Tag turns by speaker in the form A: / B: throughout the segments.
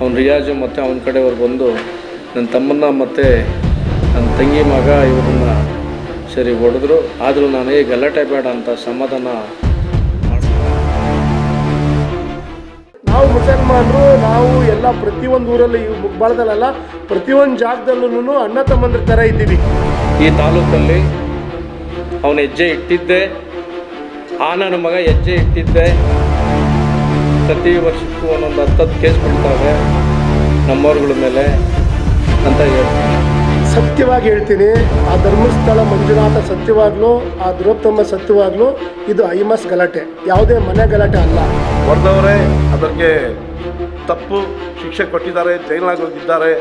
A: ಅವ್ನು ರಿಯಾಜು ಮತ್ತು ಅವನ ಕಡೆಯವ್ರು ಬಂದು ನನ್ನ ತಮ್ಮನ್ನ ಮತ್ತು ನನ್ನ ತಂಗಿ ಮಗ ಇವ್ರನ್ನ ಸರಿ ಹೊಡೆದ್ರು. ಆದರೂ ನಾನು ಏ ಗಲಾಟೆ ಬೇಡ ಅಂತ ಸಮಾಧಾನ
B: ನಾವು ಮುಸಲ್ಮಾನರು ನಾವು ಎಲ್ಲ ಪ್ರತಿಯೊಂದು ಊರಲ್ಲಿ ಈ ಪ್ರತಿ ಪ್ರತಿಯೊಂದು ಜಾಗದಲ್ಲೂ ಅಣ್ಣ ತಮ್ಮಂದ್ರ ಥರ ಇದ್ದೀವಿ.
A: ಈ ತಾಲೂಕಲ್ಲಿ ಅವನ ಹೆಜ್ಜೆ ಇಟ್ಟಿದ್ದೆ. ಆ ನನ್ನ ಮಗ ಹೆಜ್ಜೆ ಇಟ್ಟಿದ್ದೆ. ಪ್ರತಿ ವರ್ಷಕ್ಕೂ ಒಂದೊಂದು ಹತ್ತತ್ತು ಕೇಸ್ ಬಿಡ್ತಾವೆ ನಮ್ಮವ್ರಗಳ ಮೇಲೆ ಅಂತ ಹೇಳ್ತೀನಿ.
B: ಸತ್ಯವಾಗಿ ಹೇಳ್ತೀನಿ ಆ ಧರ್ಮಸ್ಥಳ ಮಂಜುನಾಥ ಸತ್ಯವಾಗ್ಲೂ ಆ ದ್ರೌಪದಮ್ಮ ಸತ್ಯವಾಗ್ಲೂ ಇದು ಐಮಸ್ ಗಲಾಟೆ. ಯಾವುದೇ ಮನೆ ಗಲಾಟೆ ಅಲ್ಲ.
C: ಹೊಡೆದವರೇ ಅದಕ್ಕೆ ತಪ್ಪು ಶಿಕ್ಷೆ ಕೊಟ್ಟಿದ್ದಾರೆ ಜೈಲಾಗಿ ಹೋಗಿದ್ದಾರೆ.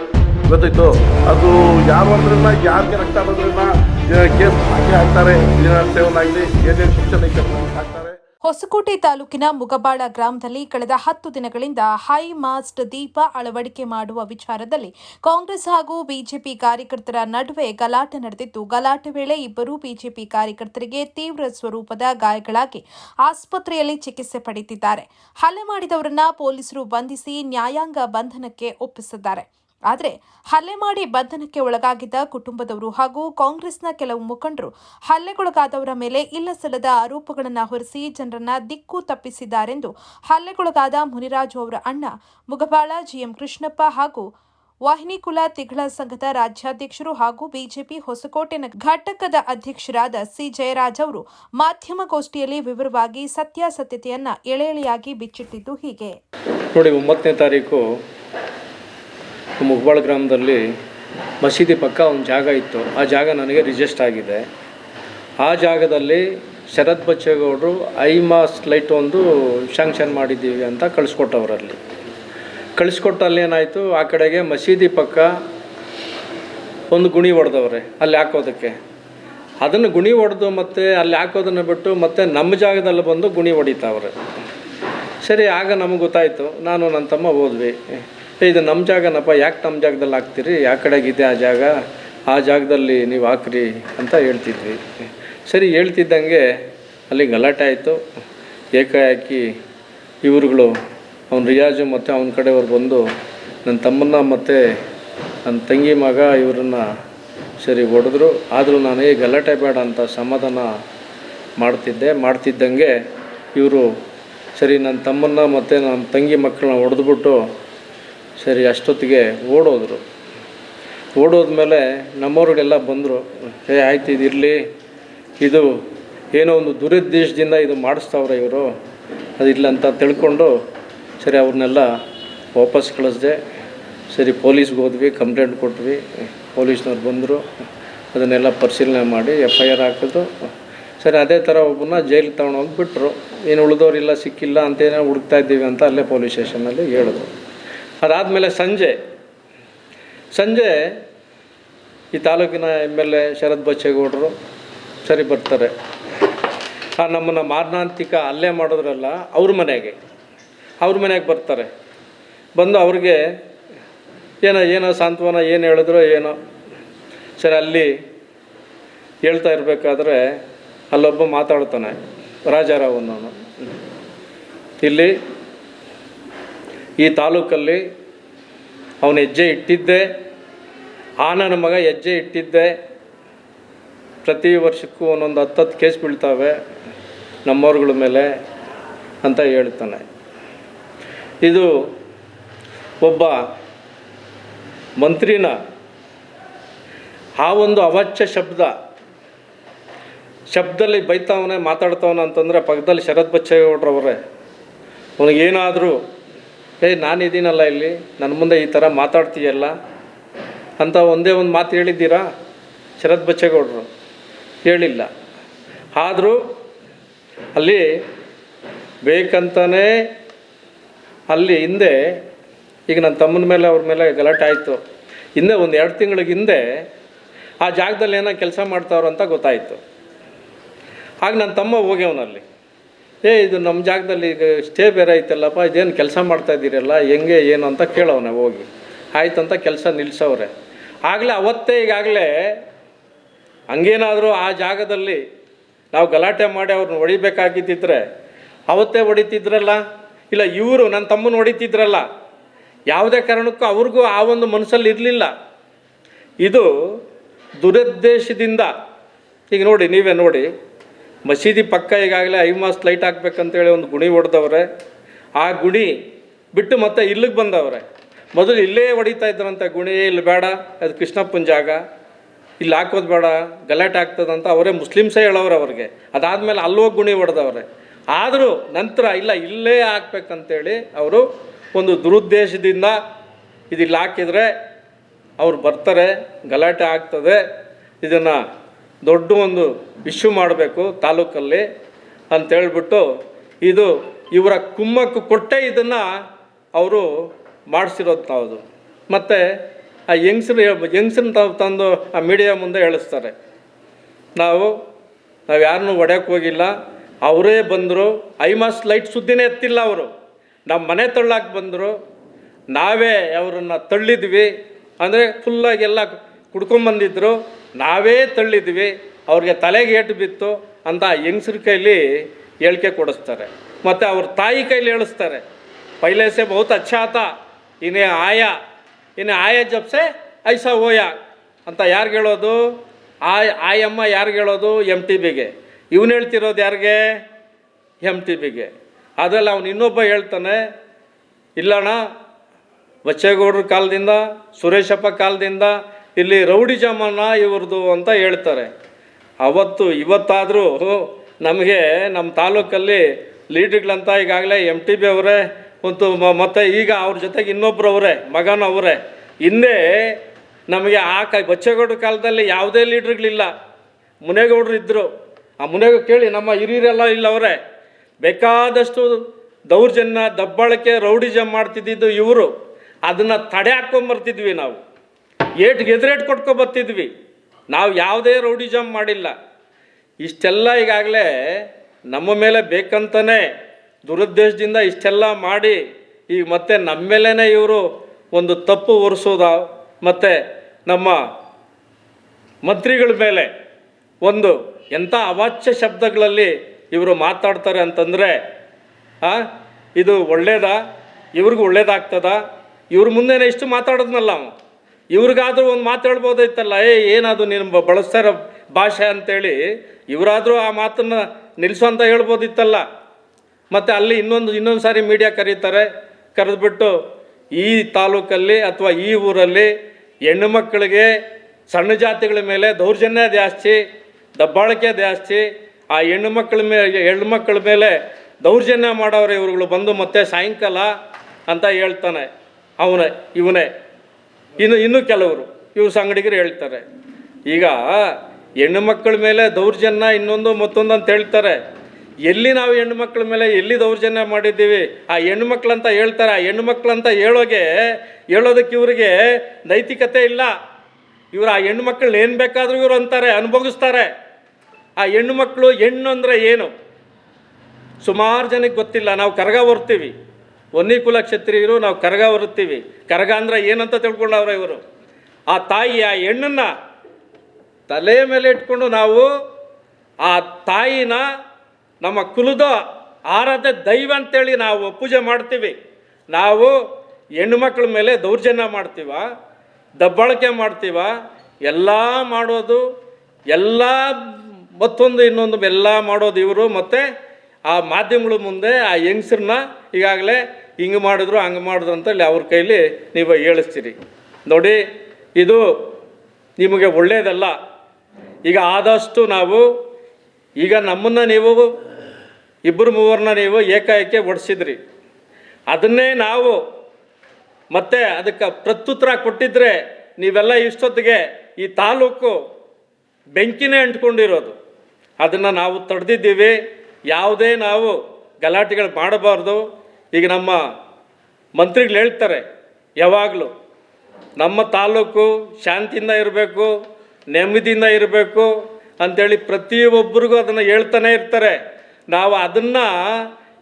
C: ಗೊತ್ತಿತ್ತು ಅದು ಯಾರು ಹೊಡೆದ್ರನ್ನ ಯಾರಿಗೆ ರಕ್ತ ಬಂದ್ರಿಂದ ಕೇಸ್ ಹಾಕಿ ಹಾಕ್ತಾರೆ. ಏನೇನು ಶಿಕ್ಷಣ ಹಾಕ್ತಾರೆ.
D: ಹೊಸಕೋಟೆ ತಾಲೂಕಿನ ಮುಗಬಾಳ ಗ್ರಾಮದಲ್ಲಿ ಕಳೆದ ಹತ್ತು ದಿನಗಳಿಂದ ಹೈ ಮಾಸ್ಟ್ ದೀಪ ಅಳವಡಿಕೆ ಮಾಡುವ ವಿಚಾರದಲ್ಲಿ ಕಾಂಗ್ರೆಸ್ ಹಾಗೂ ಬಿಜೆಪಿ ಕಾರ್ಯಕರ್ತರ ನಡುವೆ ಗಲಾಟೆ ನಡೆದಿದ್ದು, ಗಲಾಟೆ ವೇಳೆ ಇಬ್ಬರು ಬಿಜೆಪಿ ಕಾರ್ಯಕರ್ತರಿಗೆ ತೀವ್ರ ಸ್ವರೂಪದ ಗಾಯಗಳಾಗಿ ಆಸ್ಪತ್ರೆಯಲ್ಲಿ ಚಿಕಿತ್ಸೆ ಪಡೆದಿದ್ದಾರೆ. ಹಲ್ಲೆ ಮಾಡಿದವರನ್ನ ಪೊಲೀಸರು ಬಂಧಿಸಿ ನ್ಯಾಯಾಂಗ ಬಂಧನಕ್ಕೆ ಒಪ್ಪಿಸಿದ್ದಾರೆ. ಆದರೆ ಹಲ್ಲೆ ಮಾಡಿ ಬಂಧನಕ್ಕೆ ಒಳಗಾಗಿದ್ದ ಕುಟುಂಬದವರು ಹಾಗೂ ಕಾಂಗ್ರೆಸ್ನ ಕೆಲವು ಮುಖಂಡರು ಹಲ್ಲೆಗೊಳಗಾದವರ ಮೇಲೆ ಇಲ್ಲಸಲ್ಲದ ಆರೋಪಗಳನ್ನು ಹೊರಿಸಿ ಜನರನ್ನ ದಿಕ್ಕು ತಪ್ಪಿಸಿದ್ದಾರೆಂದು ಹಲ್ಲೆಗೊಳಗಾದ ಮುನಿರಾಜು ಅವರ ಅಣ್ಣ ಮುಗಬಾಳ ಜಿಎಂ ಕೃಷ್ಣಪ್ಪ ಹಾಗೂ ವಾಹಿನಿಕುಲ ತಿಗಳ ಸಂಘದ ರಾಜ್ಯಾಧ್ಯಕ್ಷರು ಹಾಗೂ ಬಿಜೆಪಿ ಹೊಸಕೋಟೆ ನ- ಘಟಕದ ಅಧ್ಯಕ್ಷರಾದ ಸಿ ಜಯರಾಜ್ ಅವರು ಮಾಧ್ಯಮಗೋಷ್ಠಿಯಲ್ಲಿ ವಿವರವಾಗಿ ಸತ್ಯಾಸತ್ಯತೆಯನ್ನ ಎಳೆ ಎಳೆಯಾಗಿ ಬಿಚ್ಚಿಟ್ಟಿದ್ದು ಹೀಗೆ.
A: ನೋಡಿ ಒಂಬತ್ತನೇ ತಾರೀಕು ಮುಗ್ಬಾಳ ಗ್ರಾಮದಲ್ಲಿ ಮಸೀದಿ ಪಕ್ಕ ಒಂದು ಜಾಗ ಇತ್ತು. ಆ ಜಾಗ ನನಗೆ ರಿಜೆಸ್ಟ್ ಆಗಿದೆ. ಆ ಜಾಗದಲ್ಲಿ ಶರತ್ ಬಚ್ಚೇಗೌಡರು ಐಮಾಸ್ ಲೈಟ್ ಒಂದು ಶಾಂಕ್ಷನ್ ಮಾಡಿದ್ದೀವಿ ಅಂತ ಕಳಿಸ್ಕೊಟ್ಟವರಲ್ಲಿ. ಕಳಿಸ್ಕೊಟ್ಟಲ್ಲಿ ಏನಾಯಿತು? ಆ ಕಡೆಗೆ ಮಸೀದಿ ಪಕ್ಕ ಒಂದು ಗುಣಿ ಹೊಡೆದವ್ರೆ ಅಲ್ಲಿ ಹಾಕೋದಕ್ಕೆ. ಅದನ್ನು ಗುಣಿ ಹೊಡೆದು ಮತ್ತು ಅಲ್ಲಿ ಹಾಕೋದನ್ನು ಬಿಟ್ಟು ಮತ್ತೆ ನಮ್ಮ ಜಾಗದಲ್ಲಿ ಬಂದು ಗುಣಿ ಹೊಡಿತಾವ್ರೆ. ಸರಿ, ಆಗ ನಮಗೆ ಗೊತ್ತಾಯಿತು. ನಾನು ನನ್ನ ತಮ್ಮ ಹೋದ್ವಿ. ಇದು ನಮ್ಮ ಜಾಗನಪ್ಪ, ಯಾಕೆ ನಮ್ಮ ಜಾಗದಲ್ಲಿ ಹಾಕ್ತೀರಿ? ಯಾವ ಕಡೆಗಿದೆ ಆ ಜಾಗ, ಆ ಜಾಗದಲ್ಲಿ ನೀವು ಹಾಕ್ರಿ ಅಂತ ಹೇಳ್ತಿದ್ವಿ. ಸರಿ, ಹೇಳ್ತಿದ್ದಂಗೆ ಅಲ್ಲಿ ಗಲಾಟೆ ಆಯಿತು. ಏಕಾಏಕಿ ಇವರುಗಳು, ಅವ್ನು ರಿಯಾಜು ಮತ್ತು ಅವನ ಕಡೆಯವ್ರು ಬಂದು ನನ್ನ ತಮ್ಮನ್ನ ಮತ್ತು ನನ್ನ ತಂಗಿ ಮಗ ಇವರನ್ನ ಸರಿ ಹೊಡೆದ್ರು. ಆದರೂ ನಾನು ಈ ಗಲಾಟೆ ಬೇಡ ಅಂತ ಸಮಾಧಾನ ಮಾಡ್ತಿದ್ದೆ. ಮಾಡ್ತಿದ್ದಂಗೆ ಇವರು ಸರಿ ನನ್ನ ತಮ್ಮನ್ನ ಮತ್ತು ನನ್ನ ತಂಗಿ ಮಕ್ಕಳನ್ನ ಹೊಡೆದ್ಬಿಟ್ಟು ಸರಿ, ಅಷ್ಟೊತ್ತಿಗೆ ಓಡೋದ್ರು. ಓಡೋದ್ಮೇಲೆ ನಮ್ಮವ್ರಿಗೆಲ್ಲ ಬಂದರು, ಏ, ಆಯ್ತು, ಇದು ಇರಲಿ. ಇದು ಏನೋ ಒಂದು ದುರುದ್ದೇಶದಿಂದ ಇದು ಮಾಡಿಸ್ತಾವ್ರೆ ಇವರು. ಅದಿಲ್ಲ ಅಂತ ತಿಳ್ಕೊಂಡು ಸರಿ, ಅವ್ರನ್ನೆಲ್ಲ ವಾಪಸ್ ಕಳಿಸ್ದೆ. ಸರಿ, ಪೊಲೀಸ್ಗೆ ಹೋದ್ವಿ, ಕಂಪ್ಲೇಂಟ್ ಕೊಟ್ವಿ. ಪೊಲೀಸ್ನವ್ರು ಬಂದರು. ಅದನ್ನೆಲ್ಲ ಪರಿಶೀಲನೆ ಮಾಡಿ ಎಫ್ ಐ ಆರ್ ಹಾಕಿದ್ರು. ಸರಿ, ಅದೇ ಥರ ಒಬ್ಬನ ಜೈಲಿಗೆ ತಗೊಂಡೋಗಿ ಬಿಟ್ಟರು ಏನು ಉಳಿದೋರಿಲ್ಲ ಸಿಕ್ಕಿಲ್ಲ, ಅಂತೇನೋ ಹುಡುಕ್ತಾ ಇದ್ದೀವಿ ಅಂತ ಅಲ್ಲೇ ಪೊಲೀಸ್ ಸ್ಟೇಷನಲ್ಲಿ ಹೇಳಿದ್ರು. ಅದಾದಮೇಲೆ ಸಂಜೆ. ಸಂಜೆ ಈ ತಾಲೂಕಿನ ಎಂ ಎಲ್ ಎ ಶರತ್ ಬಚ್ಚೇಗೌಡರು ಸರಿ ಬರ್ತಾರೆ. ಆ ನಮ್ಮನ್ನು ಮಾರಣಾಂತಿಕ ಅಲ್ಲೇ ಮಾಡಿದ್ರಲ್ಲ ಅವ್ರ ಮನೆಗೆ ಅವ್ರ ಮನೆಗೆ ಬರ್ತಾರೆ. ಬಂದು ಅವ್ರಿಗೆ ಏನೋ ಏನೋ ಸಾಂತ್ವನ, ಏನು ಹೇಳಿದ್ರು ಏನೋ. ಸರಿ, ಅಲ್ಲಿ ಹೇಳ್ತಾ ಇರಬೇಕಾದ್ರೆ ಅಲ್ಲೊಬ್ಬ ಮಾತಾಡ್ತಾನೆ, ರಾಜಾರಾವ್ ಅನ್ನೋನು. ಇಲ್ಲಿ ಈ ತಾಲೂಕಲ್ಲಿ ಅವನ ಹೆಜ್ಜೆ ಇಟ್ಟಿದ್ದೆ. ಆ ನನ್ನ ಮಗ ಹೆಜ್ಜೆ ಇಟ್ಟಿದ್ದೆ. ಪ್ರತಿ ವರ್ಷಕ್ಕೂ ಒಂದೊಂದು ಹತ್ತತ್ತು ಕೇಸ್ ಬೀಳ್ತಾವೆ ನಮ್ಮವ್ರಗಳ ಮೇಲೆ ಅಂತ ಹೇಳ್ತಾನೆ ಇದು ಒಬ್ಬ ಮಂತ್ರಿನ ಆ ಒಂದು ಅವಾಚ್ಯ ಶಬ್ದ. ಶಬ್ದದಲ್ಲಿ ಬೈತಾವನೆ, ಮಾತಾಡ್ತಾವನೆ ಅಂತಂದರೆ ಪಕ್ಕದಲ್ಲಿ ಶರತ್ ಬಚ್ಚೇಗೌಡ್ರವರೇ ಅವನಿಗೇನಾದರೂ ಏಯ್ ನಾನಿದ್ದೀನಲ್ಲ ಇಲ್ಲಿ. ನನ್ನ ಮುಂದೆ ಈ ಥರ ಮಾತಾಡ್ತೀಯಲ್ಲ? ಅಂತ ಒಂದೇ ಒಂದು ಮಾತು ಹೇಳಿದ್ದೀರಾ? ಶರತ್ ಬಚ್ಚೇಗೌಡರು. ಹೇಳಿಲ್ಲ. ಆದರೂ ಅಲ್ಲಿ ಬೇಕಂತಲೇ ಅಲ್ಲಿ ಹಿಂದೆ, ಈಗ ನನ್ನ ತಮ್ಮನ ಮೇಲೆ, ಅವ್ರ ಮೇಲೆ ಗಲಾಟೆ ಆಯಿತು. ಹಿಂದೆ ಒಂದು ಎರಡು ತಿಂಗಳಿಗೆ ಹಿಂದೆ ಆ ಜಾಗದಲ್ಲಿ ಏನೋ ಕೆಲಸ ಮಾಡ್ತಾವ್ರು ಅಂತ ಗೊತ್ತಾಯಿತು. ಆಗ ನನ್ನ ತಮ್ಮ ಹೋಗ್ಯವನಲ್ಲಿ. ಏ, ಇದು ನಮ್ಮ ಜಾಗದಲ್ಲಿ ಈಗ ಸ್ಟೇ ಬೇರೆ ಐತಲ್ಲಪ್ಪ, ಇದೇನು ಕೆಲಸ ಮಾಡ್ತಾ ಇದ್ದೀರಲ್ಲ ಹೆಂಗೆ, ಏನು ಅಂತ ಕೇಳವನೆ ಹೋಗಿ. ಆಯ್ತಂತ ಕೆಲಸ ನಿಲ್ಲಿಸವ್ರೆ ಆಗಲೇ ಅವತ್ತೇ ಈಗಾಗಲೇ ಹಂಗೇನಾದರೂ ಆ ಜಾಗದಲ್ಲಿ ನಾವು ಗಲಾಟೆ ಮಾಡಿ ಅವ್ರನ್ನ ಹೊಡಿಬೇಕಾಗಿದ್ದಿದ್ರೆ, ಅವತ್ತೇ ಹೊಡಿತಿದ್ರಲ್ಲ? ಇಲ್ಲ, ಇವರು ನನ್ನ ತಮ್ಮನ ಹೊಡಿತಿದ್ರಲ್ಲ? ಯಾವುದೇ ಕಾರಣಕ್ಕೂ ಅವ್ರಿಗೂ ಆ ಒಂದು ಮನಸ್ಸಲ್ಲಿ ಇರಲಿಲ್ಲ. ಇದು ದುರುದ್ದೇಶದಿಂದ, ಈಗ ನೋಡಿ, ನೀವೇ ನೋಡಿ. ಮಸೀದಿ ಪಕ್ಕ ಈಗಾಗಲೇ ಐಮಾಸ್ ಲೈಟ್ ಹಾಕ್ಬೇಕಂತೇಳಿ ಒಂದು ಗುಣಿ ಹೊಡೆದವ್ರೆ. ಆ ಗುಣಿ ಬಿಟ್ಟು ಮತ್ತೆ ಇಲ್ಲಿಗೆ ಬಂದವ್ರೆ. ಮೊದಲು ಇಲ್ಲೇ ಹೊಡಿತಾ ಇದ್ರಂತೆ, ಗುಣಿ ಇಲ್ಲಿ ಬೇಡ, ಅದು ಕೃಷ್ಣಪ್ಪನ ಜಾಗ. ಇಲ್ಲಿ ಹಾಕೋದು ಬೇಡ, ಗಲಾಟೆ ಆಗ್ತದಂತ ಅವರೇ ಮುಸ್ಲಿಮ್ಸೇ ಹೇಳೋರು ಅವ್ರಿಗೆ. ಅದಾದಮೇಲೆ ಅಲ್ಲೋಗಿ ಗುಣಿ ಹೊಡೆದವ್ರೆ. ಆದರೂ ನಂತರ ಇಲ್ಲ, ಇಲ್ಲೇ ಹಾಕ್ಬೇಕಂತೇಳಿ ಅವರು ಒಂದು ದುರುದ್ದೇಶದಿಂದ ಇದಿಲ್ಲಿ ಹಾಕಿದರೆ ಅವ್ರು ಬರ್ತಾರೆ, ಗಲಾಟೆ ಆಗ್ತದೆ. ಇದನ್ನು ದೊಡ್ಡ ಒಂದು ಇಶ್ಯೂ ಮಾಡಬೇಕು ತಾಲೂಕಲ್ಲಿ ಅಂತೇಳ್ಬಿಟ್ಟು ಇದು ಇವರ ಕುಮ್ಮಕ್ಕು ಕೊಟ್ಟೇ ಇದನ್ನು ಅವರು ಮಾಡಿಸಿರೋದು ಮತ್ತು ಆ ಯಂಗ್ಸ್ರು ಯಂಗ್ಸ್ರನ್ನ ತಾವು ತಂದು ಆ ಮೀಡಿಯಾ ಮುಂದೆ ಹೇಳಿಸ್ತಾರೆ. ನಾವು ನಾವು ಯಾರನ್ನೂ ಹೊಡ್ಯಕ್ಕೆ ಹೋಗಿಲ್ಲ. ಅವರೇ ಬಂದರು. ಐಮಾಸ್ ಲೈಟ್ ಸುದ್ದಿನೇ ಎತ್ತಿಲ್ಲ ಅವರು. ನಮ್ಮ ಮನೆ ತಳ್ಳಾಕೆ ಬಂದರು. ನಾವೇ ಅವರನ್ನು ತಳ್ಳಿದ್ವಿ. ಅಂದರೆ ಫುಲ್ಲಾಗಿ ಎಲ್ಲ ಕುಡ್ಕೊಂಬಂದಿದ್ರು. ನಾವೇ ತಳ್ಳಿದ್ವಿ, ಅವ್ರಿಗೆ ತಲೆಗೆ ಏಟು ಬಿತ್ತು ಅಂತ ಹೆಂಗಸ್ರ ಕೈಲಿ ಹೇಳಿಕೆ ಕೊಡಿಸ್ತಾರೆ. ಮತ್ತು ಅವ್ರ ತಾಯಿ ಕೈಲಿ ಹೇಳಿಸ್ತಾರೆ, ಪೈಲೇಸೆ ಬಹುತ್ ಅಚ್ಚಾ ಆತ ಇನ್ನೇ ಆಯಾ, ಇನ್ನು ಆಯ ಜಪ್ಸೆ, ಐಸಾ ಓಯಾ ಅಂತ ಯಾರಿಗೆ ಹೇಳೋದು? ಆಯ್ ಆಯಮ್ಮ ಯಾರಿಗೆ ಹೇಳೋದು? ಎಂ ಟಿ ಬಿಗೆ. ಇವನು ಹೇಳ್ತಿರೋದು ಯಾರಿಗೆ? ಎಂ ಟಿ ಬಿಗೆ. ಅದರಲ್ಲಿ ಅವನು ಇನ್ನೊಬ್ಬ ಹೇಳ್ತಾನೆ, ಇಲ್ಲಣ್ಣ, ಬಚ್ಚೇಗೌಡ್ರ ಕಾಲದಿಂದ, ಸುರೇಶಪ್ಪ ಕಾಲದಿಂದ ಇಲ್ಲಿ ರೌಡಿ ಜಮಾನ ಇವ್ರದ್ದು ಅಂತ ಹೇಳ್ತಾರೆ. ಅವತ್ತು ಇವತ್ತಾದರೂ ನಮಗೆ ನಮ್ಮ ತಾಲೂಕಲ್ಲಿ ಲೀಡ್ರ್ಗಳಂತ ಈಗಾಗಲೇ ಎಂ ಟಿ ಬಿ ಅವರೇ, ಮತ್ತು ಮತ್ತು ಈಗ ಅವ್ರ ಜೊತೆಗೆ ಇನ್ನೊಬ್ರು ಅವರೇ, ಮಗನ ಅವರೇ. ಹಿಂದೆ ನಮಗೆ ಆ ಕ ಬಚ್ಚೇಗೌಡ್ರ ಕಾಲದಲ್ಲಿ ಯಾವುದೇ ಲೀಡ್ರ್ಗಳಿಲ್ಲ. ಮುನೇಗೌಡರು ಇದ್ದರು ಆ ಮುನೇಗ ಕೇಳಿ, ನಮ್ಮ ಹಿರಿಯರೆಲ್ಲ ಇಲ್ಲ ಅವರೇ. ಬೇಕಾದಷ್ಟು ದೌರ್ಜನ್ಯ, ದಬ್ಬಾಳಿಕೆ ರೌಡಿಜಮ್ ಮಾಡ್ತಿದ್ದಿದ್ದು ಇವರು. ಅದನ್ನು ತಡೆ ಹಾಕ್ಕೊಂಬರ್ತಿದ್ವಿ ನಾವು. ಏಟ್ಗೆ ಎದುರೇಟ್ ಕೊಟ್ಕೊಬರ್ತಿದ್ವಿ ನಾವು ಯಾವುದೇ ರೌಡಿಜಮ್ ಮಾಡಿಲ್ಲ. ಇಷ್ಟೆಲ್ಲ ಈಗಾಗಲೇ ನಮ್ಮ ಮೇಲೆ ಬೇಕಂತಲೇ ದುರುದ್ದೇಶದಿಂದ ಇಷ್ಟೆಲ್ಲ ಮಾಡಿ, ಈಗ ಮತ್ತೆ ನಮ್ಮ ಮೇಲೇ ಇವರು ಒಂದು ತಪ್ಪು ಒರೆಸೋದ ಮತ್ತು ನಮ್ಮ ಮಂತ್ರಿಗಳ ಮೇಲೆ ಒಂದು ಎಂಥ ಅವಾಚ್ಯ ಶಬ್ದಗಳಲ್ಲಿ ಇವರು ಮಾತಾಡ್ತಾರೆ ಅಂತಂದರೆ ಹಾಂ ಇದು ಒಳ್ಳೇದಾ? ಇವ್ರಿಗೂ ಒಳ್ಳೇದಾಗ್ತದ? ಇವ್ರ ಮುಂದೆನೇ ಇಷ್ಟು ಮಾತಾಡೋದ್ನಲ್ಲ ಅವ. ಇವ್ರಿಗಾದ್ರೂ ಒಂದು ಮಾತು ಹೇಳ್ಬೋದೈತಲ್ಲ ಏ ಏನದು ನೀನು ಬಳಸ್ತಾರ ಭಾಷೆ ಅಂತೇಳಿ ಇವರಾದರೂ ಆ ಮಾತನ್ನು ನಿಲ್ಲಿಸು ಅಂತ ಹೇಳ್ಬೋದಿತ್ತಲ್ಲ. ಮತ್ತು ಅಲ್ಲಿ ಇನ್ನೊಂದು ಇನ್ನೊಂದು ಸಾರಿ ಮೀಡಿಯಾ ಕರೀತಾರೆ, ಕರೆದ್ಬಿಟ್ಟು ಈ ತಾಲೂಕಲ್ಲಿ ಅಥವಾ ಈ ಊರಲ್ಲಿ ಹೆಣ್ಣು ಮಕ್ಕಳಿಗೆ ಸಣ್ಣ ಜಾತಿಗಳ ಮೇಲೆ ದೌರ್ಜನ್ಯ ಜಾಸ್ತಿ, ದಬ್ಬಾಳಿಕೆ ಜಾಸ್ತಿ, ಆ ಹೆಣ್ಣು ಮಕ್ಕಳ ಮೇಲೆ ಹೆಣ್ಣು ಮಕ್ಕಳ ಮೇಲೆ ದೌರ್ಜನ್ಯ ಮಾಡೋರು ಇವ್ರುಗಳು ಬಂದು ಮತ್ತೆ ಸಾಯಂಕಾಲ ಅಂತ ಹೇಳ್ತಾನೆ ಅವನೇ, ಇವನೇ. ಇನ್ನು, ಇನ್ನೂ ಕೆಲವರು ಇವು ಸಂಗಡಿಗರು ಹೇಳ್ತಾರೆ. ಈಗ ಹೆಣ್ಣು ಮಕ್ಕಳ ಮೇಲೆ ದೌರ್ಜನ್ಯ ಇನ್ನೊಂದು ಮತ್ತೊಂದು ಅಂತ ಹೇಳ್ತಾರೆ. ಎಲ್ಲಿ ನಾವು ಹೆಣ್ಣು ಮಕ್ಕಳ ಮೇಲೆ ಎಲ್ಲಿ ದೌರ್ಜನ್ಯ ಮಾಡಿದ್ದೀವಿ? ಆ ಹೆಣ್ಣು ಮಕ್ಕಳಂತ ಹೇಳ್ತಾರೆ. ಆ ಹೆಣ್ಣು ಮಕ್ಕಳಂತ ಹೇಳೋಗೆ, ಹೇಳೋದಕ್ಕೆ ಇವರಿಗೆ ನೈತಿಕತೆ ಇಲ್ಲ. ಇವರು ಆ ಹೆಣ್ಣು ಮಕ್ಕಳನ್ನ ಏನು ಬೇಕಾದರೂ ಇವರು ಅಂತಾರೆ, ಅನುಭವಿಸ್ತಾರೆ. ಆ ಹೆಣ್ಣು ಮಕ್ಕಳು ಹೆಣ್ಣು ಅಂದರೆ ಏನು? ಸುಮಾರು ಜನಕ್ಕೆ ಗೊತ್ತಿಲ್ಲ. ನಾವು ಕರಗ ಹೊರ್ತೀವಿ. ಒನ್ನಿ ಕುಲ ಕ್ಷತ್ರಿಯರು ನಾವು ಕರಗ ಬರುತ್ತೀವಿ ಕರಗ ಅಂದ್ರೆ ಏನಂತ ತಿಳ್ಕೊಂಡವ್ರ ಇವರು? ಆ ತಾಯಿ ಆ ಹೆಣ್ಣನ್ನು ತಲೆ ಮೇಲೆ ಇಟ್ಕೊಂಡು ನಾವು ಆ ತಾಯಿನ ನಮ್ಮ ಕುಲದ ಆರಾಧ್ಯ ದೈವ ಅಂತೇಳಿ ನಾವು ಪೂಜೆ ಮಾಡ್ತೀವಿ. ನಾವು ಹೆಣ್ಣು ಮಕ್ಕಳ ಮೇಲೆ ದೌರ್ಜನ್ಯ ಮಾಡ್ತೀವ, ದಬ್ಬಾಳಿಕೆ ಮಾಡ್ತೀವ, ಎಲ್ಲ ಮಾಡೋದು, ಎಲ್ಲ ಮತ್ತೊಂದು ಇನ್ನೊಂದು ಎಲ್ಲ ಮಾಡೋದು ಇವರು. ಮತ್ತು ಆ ಮಾಧ್ಯಮಗಳ ಮುಂದೆ ಆ ಹೆಂಗಸ್ರನ್ನ ಈಗಾಗಲೇ ಹಿಂಗೆ ಮಾಡಿದ್ರು, ಹಂಗೆ ಮಾಡಿದ್ರು ಅಂತೇಳಿ ಅವ್ರ ಕೈಲಿ ನೀವು ಹೇಳಿಸ್ತೀರಿ. ನೋಡಿ, ಇದು ನಿಮಗೆ ಒಳ್ಳೆಯದಲ್ಲ ಈಗ ಆದಷ್ಟು ನಾವು, ಈಗ ನಮ್ಮನ್ನು ನೀವು, ಇಬ್ಬರು ಮೂವರನ್ನ ನೀವು ಏಕಾಏಕಿ ಒಡಿಸಿದ್ರಿ ಅದನ್ನೇ ನಾವು, ಮತ್ತೆ ಅದಕ್ಕೆ ಪ್ರತ್ಯುತ್ತರ ಕೊಟ್ಟಿದ್ರೆ ನೀವೆಲ್ಲ ಇಷ್ಟೊತ್ತಿಗೆ ಈ ತಾಲೂಕು ಬೆಂಕಿನೇ ಅಂಟ್ಕೊಂಡಿರೋದು. ಅದನ್ನು ನಾವು ತಡೆದಿದ್ದೀವಿ. ಯಾವುದೇ ನಾವು ಗಲಾಟೆಗಳು ಮಾಡಬಾರ್ದು. ಈಗ ನಮ್ಮ ಮಂತ್ರಿಗಳು ಹೇಳ್ತಾರೆ, ಯಾವಾಗಲೂ ನಮ್ಮ ತಾಲೂಕು ಶಾಂತಿಯಿಂದ ಇರಬೇಕು, ನೆಮ್ಮದಿಯಿಂದ ಇರಬೇಕು ಅಂಥೇಳಿ ಪ್ರತಿಯೊಬ್ಬರಿಗೂ ಅದನ್ನು ಹೇಳ್ತಾನೆ ಇರ್ತಾರೆ. ನಾವು ಅದನ್ನು